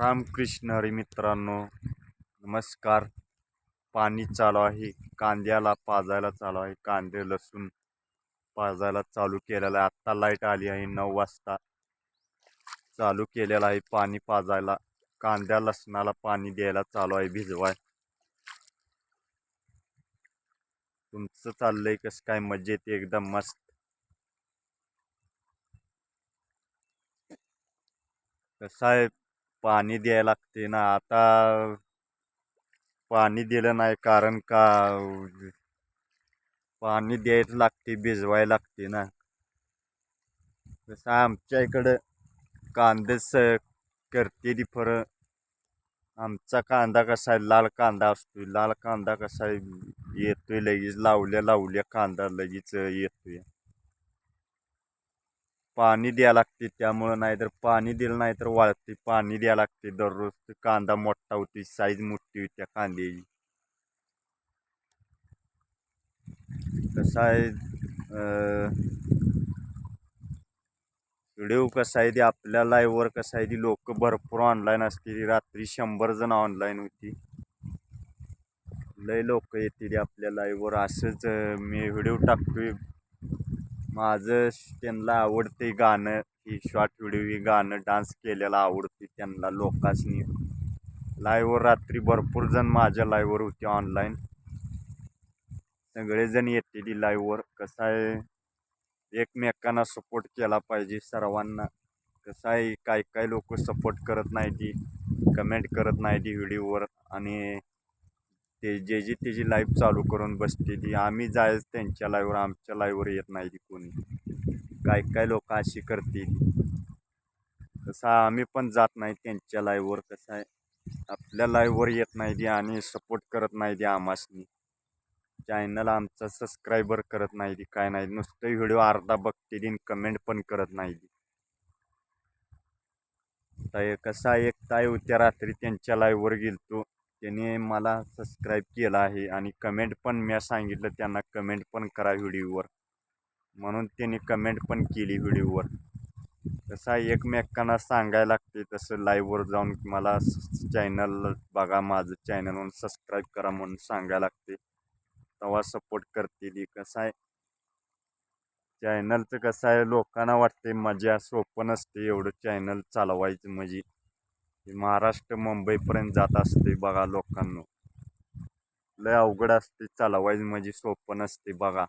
रामकृष्ण हरी मित्रांनो नमस्कार. पाणी चालू आहे कांद्याला पाजायला चालू आहे कांदे लसूण पाजायला चालू केलेलं आहे. आत्ता लाइट आली आहे नऊ वाजता चालू केलेलं आहे पाणी पाजायला. कांद्या लसणाला पाणी द्यायला चालू आहे भिजवाय. तुमचं चाललंय कसं काय? मजेत एकदम मस्त. कसं आहे पाणी द्यायला लागते ना. आता पाणी दिलं नाही कारण का पाणी द्यायला लागते भिजवायला लागते ना. तसं आमच्या इकडं कांदेच करते ती फरं. आमचा कांदा कसा आहे? लाल कांदा असतोय. लाल कांदा कसा आहे? येतोय लगेच. लावल्या लावल्या कांदा लगेच येतोय. पाणी द्यायला लागते त्यामुळं नाहीतर पाणी दिलं नाही तर वाळते. पाणी द्यायला लागते दररोज. ते कांदा मोठा होती साईज मोठी होती त्या कांद्याची. कसं आहे व्हिडिओ कसा आहे ते आपल्या लाईव्हवर कसं आहे ती लोक भरपूर ऑनलाईन असते रात्री शंभर जण ऑनलाईन होती. लय लोक येते आपल्या लाईव्हवर असंच मी व्हिडिओ टाकतोय. माझं त्यांना आवडते गाणं ही शॉर्ट व्हिडिओ ही गाणं डान्स केलेला आवडते त्यांना लोकांनी लाईव्हवर रात्री भरपूर जण माझ्या लाईव्हवर होते ऑनलाईन सगळेजण येते ती लाईव्हवर कसं आहे? एकमेकांना सपोर्ट केला पाहिजे सर्वांना. कसं आहे? काही काही लोक सपोर्ट करत नाही ती कमेंट करत नाही ती व्हिडिओवर आणि ते जे जी त्याची लाईव्ह चालू करून बसते ती आम्ही जायच त्यांच्या लाईव्हवर आमच्या लाईव्हवर येत नाही ती कोणी. काय काय लोक अशी करते कसं आम्ही पण जात नाही त्यांच्या लाईव्हवर कसं आहे. आपल्या लाईव्हवर येत नाही ती आणि सपोर्ट करत नाही ती आमासनी चॅनल आमचा सबस्क्रायबर करत नाही ती काय नाही. नुसतं व्हिडिओ अर्धा बघते दिन कमेंट पण करत नाही ती. ताई कसा एक ताय होत्या रात्री त्यांच्या लाईव्हवर गेलतो. त्याने मला सबस्क्राईब केलं आहे आणि कमेंट पण मी सांगितलं त्यांना कमेंट पण करा व्हिडिओवर. म्हणून त्यांनी कमेंट पण केली व्हिडिओवर. कसं आहे एकमेकांना सांगायला लागते तसं लाईव्हवर जाऊन मला चॅनल बघा माझं चॅनल म्हणून सबस्क्राईब करा म्हणून सांगायला लागते. तेव्हा सपोर्ट करते ती कसं आहे? चॅनलचं कसं आहे? लोकांना वाटते मजा सोपं नसते एवढं चॅनल चालवायचं म्हणजे. महाराष्ट्र मुंबईपर्यंत जात असते बघा लोकांना. लय अवघड असते चालवायचं म्हणजे सोपं नसते बघा.